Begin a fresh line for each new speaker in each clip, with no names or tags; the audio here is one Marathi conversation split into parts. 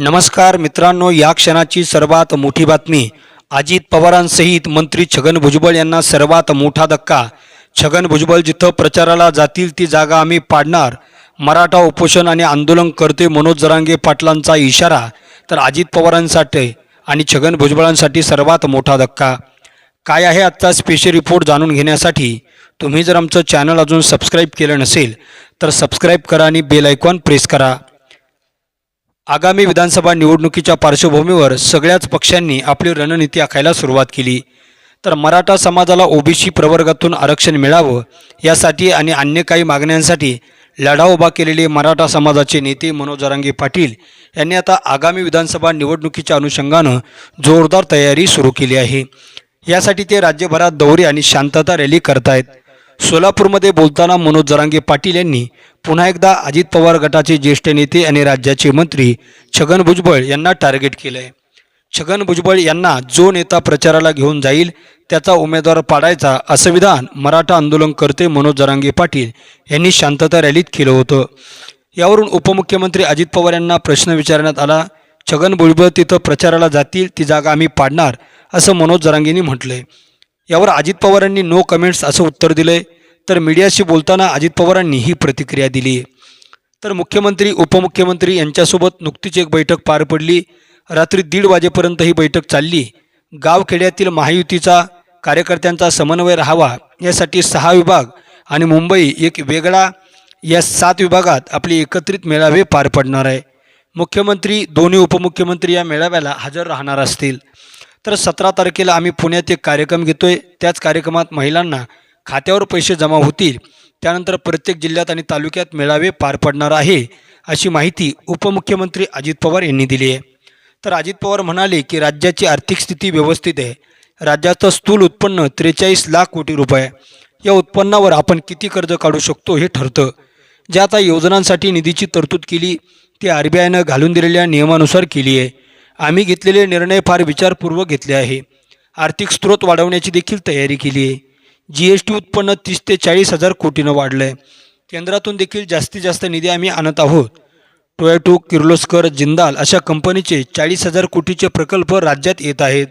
नमस्कार मित्रांनो या क्षणाची सर्वात मोठी बातमी. अजित पवारांसहित मंत्री छगन भुजबळ यांना सर्वात मोठा धक्का. छगन भुजबळ जिथं प्रचाराला जातील ती जागा आम्ही पाडणार. मराठा उपोषण आणि आंदोलन करते मनोज जरांगे पाटलांचा इशारा तर अजित पवारांसाठी आणि छगन भुजबळांसाठी सर्वात मोठा धक्का. काय आहे आजचा स्पेशल रिपोर्ट जाणून घेण्यासाठी? तुम्ही जर आमचं चॅनल अजून सबस्क्राईब केलं नसेल तर सबस्क्राईब करा आणि बेल आयकॉन प्रेस करा. आगामी विधानसभा निवडणुकीच्या पार्श्वभूमीवर सगळ्याच पक्षांनी आपली रणनीती आखायला सुरुवात केली. तर मराठा समाजाला ओबीसी प्रवर्गातून आरक्षण मिळावं यासाठी आणि अन्य काही मागण्यांसाठी लढा उभा केलेले मराठा समाजाचे नेते मनोजरांगे पाटील यांनी आता आगामी विधानसभा निवडणुकीच्या अनुषंगानं जोरदार तयारी सुरू केली आहे. यासाठी ते राज्यभरात दौरे आणि शांतता रॅली करतायत. सोलापूरमध्ये बोलताना मनोज जरांगे पाटील यांनी पुन्हा एकदा अजित पवार गटाचे ज्येष्ठ नेते आणि राज्याचे मंत्री छगन भुजबळ यांना टार्गेट केलं आहे छगन भुजबळ यांना जो नेता प्रचाराला घेऊन जाईल त्याचा उमेदवार पाडायचा असं विधान मराठा आंदोलन करते मनोज जरांगे पाटील यांनी शांतता रॅलीत केलं होतं. यावरून उपमुख्यमंत्री अजित पवार यांना प्रश्न विचारण्यात आला छगन भुजबळ तिथं प्रचाराला जातील ती जागा आम्ही पाडणार असं मनोज जरांगेंनी आहे यावर अजित पवारांनी नो कमेंट्स असं उत्तर दिलं आहे तर मीडियाशी बोलताना अजित पवारांनी ही प्रतिक्रिया दिली आहे तर मुख्यमंत्री उपमुख्यमंत्री यांच्यासोबत नुकतीच एक बैठक पार पडली. रात्री दीड वाजेपर्यंत ही बैठक चालली. गावखेड्यातील महायुतीचा कार्यकर्त्यांचा समन्वय राहावा यासाठी सहा विभाग आणि मुंबई एक वेगळा या सात विभागात आपले एकत्रित मेळावे पार पडणार आहे. मुख्यमंत्री दोन्ही उपमुख्यमंत्री या मेळाव्याला हजर राहणार असतील. तर सतरा तारखेला आम्ही पुण्यात एक कार्यक्रम घेतोय. त्याच कार्यक्रमात महिलांना खात्यावर पैसे जमा होतील. त्यानंतर प्रत्येक जिल्ह्यात आणि तालुक्यात मेळावे पार पडणार आहे अशी माहिती उपमुख्यमंत्री अजित पवार यांनी दिली आहे. तर अजित पवार म्हणाले की राज्याची आर्थिक स्थिती व्यवस्थित आहे. राज्याचं स्थूल उत्पन्न त्रेचाळीस लाख कोटी रुपये. या उत्पन्नावर आपण किती कर्ज काढू शकतो हे ठरतं. ज्या आता योजनांसाठी निधीची तरतूद केली ती आर बी आयनं घालून दिलेल्या नियमानुसार केली आहे. आम्ही घेतलेले निर्णय फार विचारपूर्वक घेतले आहे. आर्थिक स्रोत वाढवण्याची देखील तयारी केली आहे. जी एस टी उत्पन्न तीस ते चाळीस हजार कोटीनं वाढलं आहे केंद्रातून देखील जास्तीत जास्त निधी आम्ही आणत आहोत. टोयॅटो किर्लोस्कर जिंदाल अशा कंपनीचे चाळीस हजार कोटीचे प्रकल्प राज्यात येत आहेत.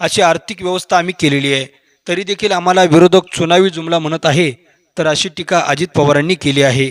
अशी आर्थिक व्यवस्था आम्ही केलेली आहे. तरी देखील आम्हाला विरोधक चुनावी जुमला म्हणत आहे तर अशी टीका अजित पवारांनी केली आहे.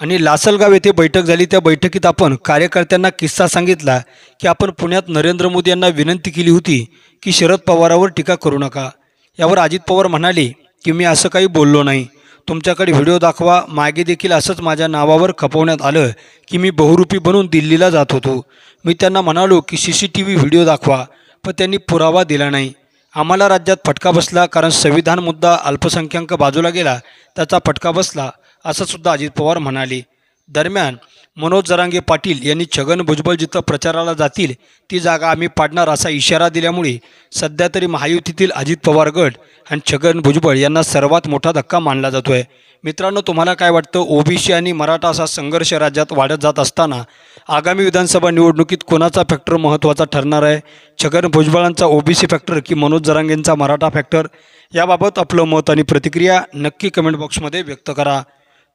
आणि लासलगाव येथे बैठक झाली. त्या बैठकीत आपण कार्यकर्त्यांना किस्सा सांगितला की आपण पुण्यात नरेंद्र मोदी यांना विनंती केली होती की शरद पवारावर टीका करू नका. यावर अजित पवार म्हणाले की मी असं काही बोललो नाही. तुमच्याकडे व्हिडिओ दाखवा. मागे देखील असंच माझ्या नावावर खपवण्यात आलं की मी बहुरूपी बनून दिल्लीला जात होतो. मी त्यांना म्हणालो की C C T V video दाखवा. पण त्यांनी पुरावा दिला नाही. आम्हाला राज्यात फटका बसला कारण संविधान मुद्दा अल्पसंख्याक बाजूला गेला. त्याचा फटका बसला. असं सुद्धा अजित पवार म्हणाले. दरम्यान मनोज जरांगे पाटील यांनी छगन भुजबळ जिथं प्रचाराला जातील ती जागा आम्ही पाडणार असा इशारा दिल्यामुळे सध्या तरी महायुतीतील अजित पवार गट आणि छगन भुजबळ यांना सर्वात मोठा धक्का मानला जातो आहे मित्रांनो तुम्हाला काय वाटतं? ओबीसी आणि मराठा असा संघर्ष राज्यात वाढत जात असताना आगामी विधानसभा निवडणुकीत कोणाचा फॅक्टर महत्त्वाचा ठरणार आहे? छगन भुजबळांचा ओबीसी फॅक्टर की मनोज जरांगेंचा मराठा फॅक्टर याबाबत आपलं मत आणि प्रतिक्रिया नक्की कमेंट बॉक्समध्ये व्यक्त करा.